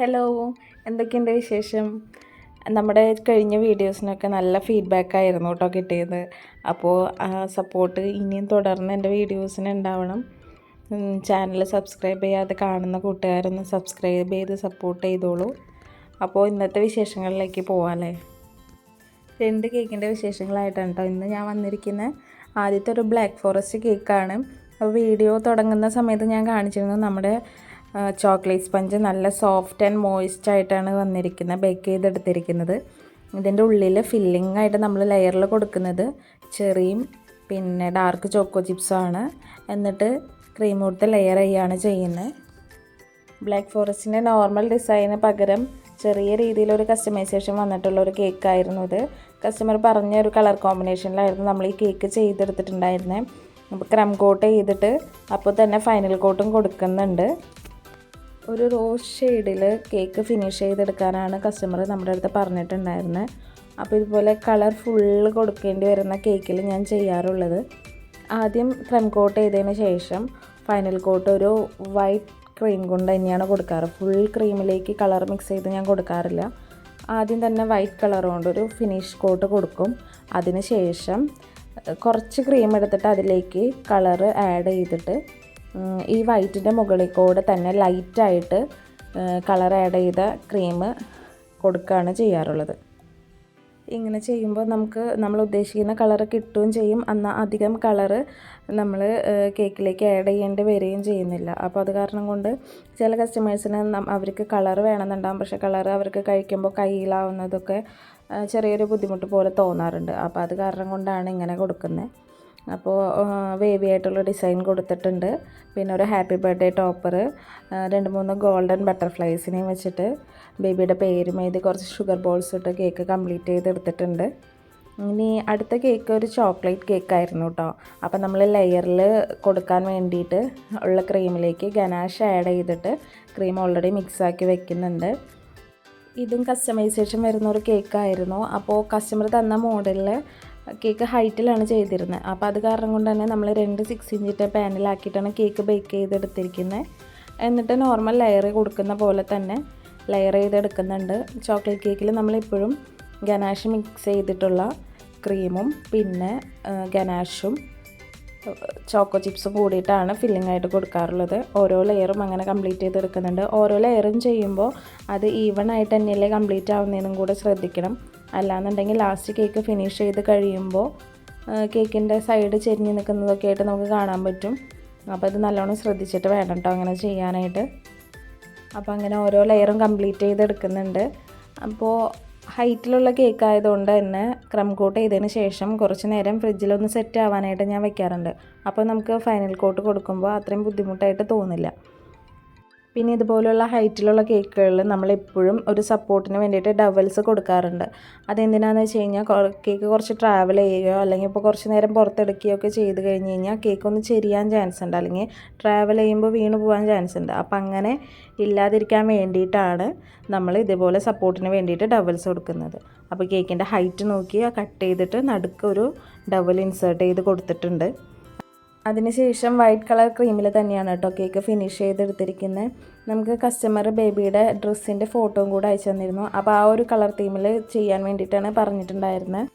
Hello എന്തൊക്കെയുണ്ട് വിശേഷം? നമ്മുടെ കഴിഞ്ഞ വീഡിയോസിനൊക്കെ നല്ല ഫീഡ്ബാക്ക് ആയിരുന്നു കേട്ടോ കിട്ടിയത്. അപ്പോൾ ആ സപ്പോർട്ട് ഇനിയും തുടർന്ന് എന്റെ വീഡിയോസിന് ഉണ്ടാവണം. ചാനൽ സബ്സ്ക്രൈബ് ചെയ്യാതെ കാണുന്ന കൂട്ടുകാരൊന്ന് സബ്സ്ക്രൈബ് ചെയ്ത് സപ്പോർട്ട് ചെയ്തോളൂ. അപ്പോൾ ഇന്നത്തെ വിശേഷങ്ങളിലേക്ക് പോവാമല്ലേ രണ്ട് കേക്കിന്റെ വിശേഷങ്ങളായിട്ടാണ് കേട്ടോ ഇന്ന് ഞാൻ വന്നിരിക്കുന്ന. ആദ്യത്തെ ഒരു ബ്ലാക്ക് ഫോറസ്റ്റ് കേക്കാണ് വീഡിയോ തുടങ്ങുന്ന സമയത്ത് ഞാൻ കാണിച്ചിരുന്നു നമ്മുടെ ചോക്ലേറ്റ് സ്പഞ്ച് നല്ല സോഫ്റ്റ് ആൻഡ് മോയിസ്റ്റ് ആയിട്ടാണ് വന്നിരിക്കുന്നത് ബേക്ക് ചെയ്തെടുത്തിരിക്കുന്നത്. ഇതിന്റെ ഉള്ളിൽ ഫില്ലിംഗ് ആയിട്ട് നമ്മൾ ലെയറിൽ കൊടുക്കുന്നത് ചെറിയും പിന്നെ ഡാർക്ക് ചോക്കോ ചിപ്സാണ് എന്നിട്ട് ക്രീം കൊടുത്ത് ലെയർ ചെയ്യുകയാണ് ചെയ്യുന്നത് ബ്ലാക്ക് ഫോറസ്റ്റിന്റെ നോർമൽ ഡിസൈന് പകരം ചെറിയ രീതിയിലൊരു കസ്റ്റമൈസേഷൻ വന്നിട്ടുള്ള ഒരു കേക്ക് ആയിരുന്നു ഇത്. കസ്റ്റമർ പറഞ്ഞ ഒരു കളർ കോമ്പിനേഷനിലായിരുന്നു നമ്മൾ ഈ കേക്ക് ചെയ്തെടുത്തിട്ടുണ്ടായിരുന്നത് അപ്പോൾ ക്രം കോട്ട് ചെയ്തിട്ട് അപ്പോൾ തന്നെ ഫൈനൽ കോട്ടും കൊടുക്കുന്നുണ്ട്. ഒരു റോസ് ഷെയ്ഡിൽ കേക്ക് ഫിനിഷ് ചെയ്തെടുക്കാനാണ് കസ്റ്റമർ നമ്മുടെ അടുത്ത് പറഞ്ഞിട്ടുണ്ടായിരുന്നത് അപ്പോൾ ഇതുപോലെ കളർ ഫുള്ള് കൊടുക്കേണ്ടി വരുന്ന കേക്കിൽ ഞാൻ ചെയ്യാറുള്ളത്. ആദ്യം ക്രം കോട്ട് ചെയ്തതിന് ശേഷം ഫൈനൽ കോട്ട് ഒരു വൈറ്റ് ക്രീം കൊണ്ട് തന്നെയാണ് കൊടുക്കാറ്. ഫുൾ ക്രീമിലേക്ക് കളർ മിക്സ് ചെയ്ത് ഞാൻ കൊടുക്കാറില്ല. ആദ്യം തന്നെ വൈറ്റ് കളർ കൊണ്ട് ഒരു ഫിനിഷ് കോട്ട് കൊടുക്കും. അതിന് ശേഷം കുറച്ച് ക്രീം എടുത്തിട്ട് അതിലേക്ക് കളർ ആഡ് ചെയ്തിട്ട് ഈ വൈറ്റിന്റെ മുകളിൽ കൂടെ തന്നെ ലൈറ്റായിട്ട് കളർ ആഡ് ചെയ്ത ക്രീം കൊടുക്കുകയാണ് ചെയ്യാറുള്ളത്. ഇങ്ങനെ ചെയ്യുമ്പോൾ നമുക്ക് നമ്മൾ ഉദ്ദേശിക്കുന്ന കളർ കിട്ടുകയും ചെയ്യും. എന്നാൽ അധികം കളറ് നമ്മൾ കേക്കിലേക്ക് ആഡ് ചെയ്യേണ്ടി വരികയും ചെയ്യുന്നില്ല. അപ്പോൾ അത് കാരണം കൊണ്ട് ചില കസ്റ്റമേഴ്സിന് അവർക്ക് കളർ വേണമെന്നുണ്ടാകും പക്ഷേ കളർ അവർക്ക് കഴിക്കുമ്പോൾ കയ്യിലാവുന്നതൊക്കെ ചെറിയൊരു ബുദ്ധിമുട്ട് പോലെ തോന്നാറുണ്ട്. അപ്പോൾ അത് കാരണം കൊണ്ടാണ് ഇങ്ങനെ കൊടുക്കുന്നത്. അപ്പോൾ വേവി ആയിട്ടുള്ള ഡിസൈൻ കൊടുത്തിട്ടുണ്ട്. പിന്നെ ഒരു ഹാപ്പി ബർത്ത്ഡേ ടോപ്പർ രണ്ട് മൂന്ന് ഗോൾഡൻ ബട്ടർഫ്ലൈസിനെയും വെച്ചിട്ട് ബേബിയുടെ പേരും എഴുതി കുറച്ച് ഷുഗർ ബോൾസ് ഇട്ട് കേക്ക് കംപ്ലീറ്റ് ചെയ്തെടുത്തിട്ടുണ്ട് ഇനി അടുത്ത കേക്ക് ഒരു ചോക്ലേറ്റ് കേക്ക് ആയിരുന്നു കേട്ടോ അപ്പോൾ നമ്മൾ ലെയറിൽ കൊടുക്കാൻ വേണ്ടിയിട്ട് ഉള്ള ക്രീമിലേക്ക് ഗനാഷ് ആഡ് ചെയ്തിട്ട് ക്രീം ഓൾറെഡി മിക്സാക്കി വെക്കുന്നുണ്ട്. ഇതും കസ്റ്റമൈസേഷൻ വരുന്ന ഒരു കേക്കായിരുന്നു അപ്പോൾ കസ്റ്റമർ തന്ന മോഡലിൽ കേക്ക് ഹൈറ്റിലാണ് ചെയ്തിരുന്നത്. അപ്പോൾ അത് കാരണം കൊണ്ട് തന്നെ നമ്മൾ രണ്ട് സിക്സ് ഇഞ്ചിന്റെ പാനിലാക്കിയിട്ടാണ് കേക്ക് ബേക്ക് ചെയ്തെടുത്തിരിക്കുന്നത് എന്നിട്ട് നോർമൽ ലെയർ കൊടുക്കുന്ന പോലെ തന്നെ ലെയർ ചെയ്തെടുക്കുന്നുണ്ട്. ചോക്ലേറ്റ് കേക്കിൽ നമ്മളിപ്പോഴും ഗനാഷ് മിക്സ് ചെയ്തിട്ടുള്ള ക്രീമും പിന്നെ ഗനാഷും ചോക്കോ ചിപ്സും കൂടിയിട്ടാണ് ഫില്ലിംഗ് ആയിട്ട് കൊടുക്കാറുള്ളത്. ഓരോ ലെയറും അങ്ങനെ കംപ്ലീറ്റ് ചെയ്തെടുക്കുന്നുണ്ട്. ഓരോ ലെയറും ചെയ്യുമ്പോൾ അത് ഈവൺ ആയിട്ട് തന്നെയല്ലേ കംപ്ലീറ്റ് ആവുന്നതിനും കൂടെ ശ്രദ്ധിക്കണം. അല്ലാന്നുണ്ടെങ്കിൽ ലാസ്റ്റ് കേക്ക് ഫിനിഷ് ചെയ്ത് കഴിയുമ്പോൾ കേക്കിന്റെ സൈഡ് ചെരിഞ്ഞ് നിൽക്കുന്നതൊക്കെ ആയിട്ട് നമുക്ക് കാണാൻ പറ്റും. അപ്പോൾ ഇത് നല്ലോണം ശ്രദ്ധിച്ചിട്ട് വേണം കേട്ടോ അങ്ങനെ ചെയ്യാനായിട്ട്. അപ്പോൾ അങ്ങനെ ഓരോ ലെയറും കംപ്ലീറ്റ് ചെയ്തെടുക്കുന്നുണ്ട്. അപ്പോൾ ഹൈറ്റിലുള്ള കേക്ക് ആയതുകൊണ്ട് തന്നെ ക്രം കോട്ട് ചെയ്തതിന് ശേഷം കുറച്ച് നേരം ഫ്രിഡ്ജിലൊന്ന് സെറ്റ് ആവാനായിട്ട് ഞാൻ വെക്കാറുണ്ട്. അപ്പോൾ നമുക്ക് ഫൈനൽ കോട്ട് കൊടുക്കുമ്പോൾ അത്രയും ബുദ്ധിമുട്ടായിട്ട് തോന്നില്ല. പിന്നെ ഇതുപോലുള്ള ഹൈറ്റിലുള്ള കേക്കുകളിൽ നമ്മളെപ്പോഴും ഒരു സപ്പോർട്ടിന് വേണ്ടിയിട്ട് ഡവൽസ് കൊടുക്കാറുണ്ട്. അതെന്തിനാണെന്ന് വെച്ച് കഴിഞ്ഞാൽ കേക്ക് കുറച്ച് ട്രാവൽ ചെയ്യുകയോ അല്ലെങ്കിൽ ഇപ്പോൾ കുറച്ച് നേരം പുറത്തെടുക്കുകയോ ഒക്കെ ചെയ്ത് കഴിഞ്ഞ് കഴിഞ്ഞാൽ കേക്ക് ഒന്ന് ചെരിയാൻ ചാൻസ് ഉണ്ട്. അല്ലെങ്കിൽ ട്രാവൽ ചെയ്യുമ്പോൾ വീണ് പോകാൻ ചാൻസ് ഉണ്ട്. അപ്പം അങ്ങനെ ഇല്ലാതിരിക്കാൻ വേണ്ടിയിട്ടാണ് നമ്മൾ ഇതുപോലെ സപ്പോർട്ടിന് വേണ്ടിയിട്ട് ഡവൽസ് കൊടുക്കുന്നത്. അപ്പോൾ കേക്കിന്റെ ഹൈറ്റ് നോക്കി കട്ട് ചെയ്തിട്ട് നടുക്കൊരു ഡബിൾ ഇൻസേർട്ട് ചെയ്ത് കൊടുത്തിട്ടുണ്ട്. അതിനുശേഷം വൈറ്റ് കളർ ക്രീമിൽ തന്നെയാണ് കേട്ടോ കേക്ക് ഫിനിഷ് ചെയ്തെടുത്തിരിക്കുന്നത് നമുക്ക് കസ്റ്റമർ ബേബിയുടെ ഡ്രസ്സിന്റെ ഫോട്ടോയും കൂടെ അയച്ചു തന്നിരുന്നു. അപ്പോൾ ആ ഒരു കളർ തീമിൽ ചെയ്യാൻ വേണ്ടിയിട്ടാണ് പറഞ്ഞിട്ടുണ്ടായിരുന്നത്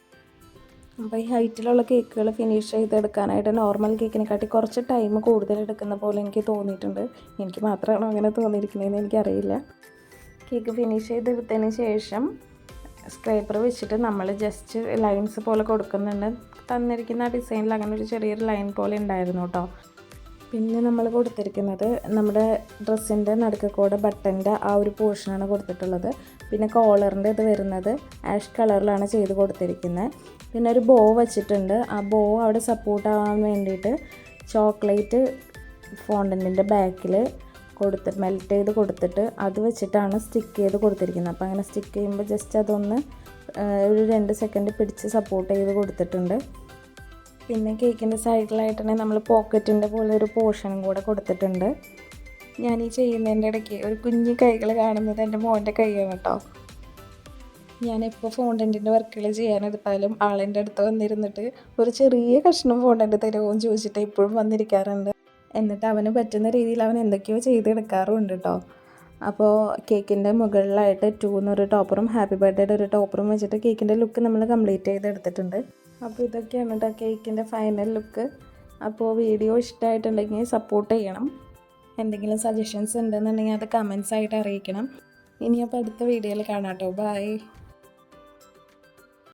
അപ്പോൾ ഈ ഹൈറ്റിലുള്ള കേക്കുകൾ ഫിനിഷ് ചെയ്തെടുക്കാനായിട്ട് നോർമൽ കേക്കിനെക്കാട്ടി കുറച്ച് ടൈം കൂടുതൽ എടുക്കുന്ന പോലെ എനിക്ക് തോന്നിയിട്ടുണ്ട്. എനിക്ക് മാത്രമാണോ അങ്ങനെ തോന്നിയിരിക്കുന്നതെന്ന് എനിക്കറിയില്ല. കേക്ക് ഫിനിഷ് ചെയ്തെടുത്തതിന് ശേഷം സ്ക്രൈപ്പർ വെച്ചിട്ട് നമ്മൾ ജസ്റ്റ് ലൈൻസ് പോലെ കൊടുക്കുന്നുണ്ട്. തന്നിരിക്കുന്ന ഡിസൈനിൽ അങ്ങനെ ഒരു ചെറിയൊരു ലൈൻ പോലെ ഉണ്ടായിരുന്നു കേട്ടോ. പിന്നെ നമ്മൾ കൊടുത്തിരിക്കുന്നത് നമ്മുടെ ഡ്രസ്സിന്റെ നടുക്കക്കോടെ ബട്ടന്റെ ആ ഒരു പോർഷനാണ് കൊടുത്തിട്ടുള്ളത്. പിന്നെ കോളറിന്റെ ഇത് വരുന്നത് ആഷ് കളറിലാണ് ചെയ്ത് കൊടുത്തിരിക്കുന്നത്. പിന്നെ ഒരു ബോ വച്ചിട്ടുണ്ട്. ആ ബോ അവിടെ സപ്പോർട്ട് ആവാൻ വേണ്ടിയിട്ട് ചോക്ലേറ്റ് ഫോണ്ടന്റിന്റെ ബാക്കിൽ കൊടുത്ത് മെൽറ്റ് ചെയ്ത് കൊടുത്തിട്ട് അത് വെച്ചിട്ടാണ് സ്റ്റിക്ക് ചെയ്ത് കൊടുത്തിരിക്കുന്നത്. അപ്പോൾ അങ്ങനെ സ്റ്റിക്ക് ചെയ്യുമ്പോൾ ജസ്റ്റ് അതൊന്ന് ഒരു രണ്ട് സെക്കൻഡ് പിടിച്ച് സപ്പോർട്ട് ചെയ്ത് കൊടുത്തിട്ടുണ്ട്. പിന്നെ കേക്കിന്റെ സൈഡിലായിട്ടുണ്ടെങ്കിൽ നമ്മൾ പോക്കറ്റിന്റെ പോലെ ഒരു പോർഷനും കൂടെ കൊടുത്തിട്ടുണ്ട്. ഞാൻ ഈ ചെയ്യുന്നതിന്റെ ഇടയ്ക്ക് ഒരു കുഞ്ഞു കൈകൾ കാണുന്നത് എന്റെ മോന്റെ കൈയാണ് കേട്ടോ. ഞാനിപ്പോൾ ഫോണ്ടന്റിന്റെ വർക്കുകൾ ചെയ്യാനെടുത്താലും ആളിന്റെ അടുത്ത് വന്നിരുന്നിട്ട് ഒരു ചെറിയ കഷ്ണം ഫോണ്ടന്റെ തരുമോ എന്ന് ചോദിച്ചിട്ട് ഇപ്പോഴും വന്നിരിക്കാറുണ്ട്. എന്നിട്ട് അവന് പറ്റുന്ന രീതിയിൽ അവൻ എന്തൊക്കെയോ ചെയ്തെടുക്കാറുണ്ട് കേട്ടോ അപ്പോൾ കേക്കിന്റെ മുകളിലായിട്ട് ടു എന്നൊരു ടോപ്പറും ഹാപ്പി ബർത്ത്ഡേയുടെ ഒരു ടോപ്പറും വെച്ചിട്ട് കേക്കിന്റെ ലുക്ക് നമ്മൾ കംപ്ലീറ്റ് ചെയ്തെടുത്തിട്ടുണ്ട്. അപ്പോൾ ഇതൊക്കെയാണ് കേട്ടോ കേക്കിന്റെ ഫൈനൽ ലുക്ക്. അപ്പോൾ വീഡിയോ ഇഷ്ടമായിട്ടുണ്ടെങ്കിൽ സപ്പോർട്ട് ചെയ്യണം. എന്തെങ്കിലും സജഷൻസ് ഉണ്ടെന്നുണ്ടെങ്കിൽ അത് കമൻസ് ആയിട്ട് അറിയിക്കണം. ഇനി അപ്പോൾ അടുത്ത വീഡിയോയിൽ കാണാം കേട്ടോ ബൈ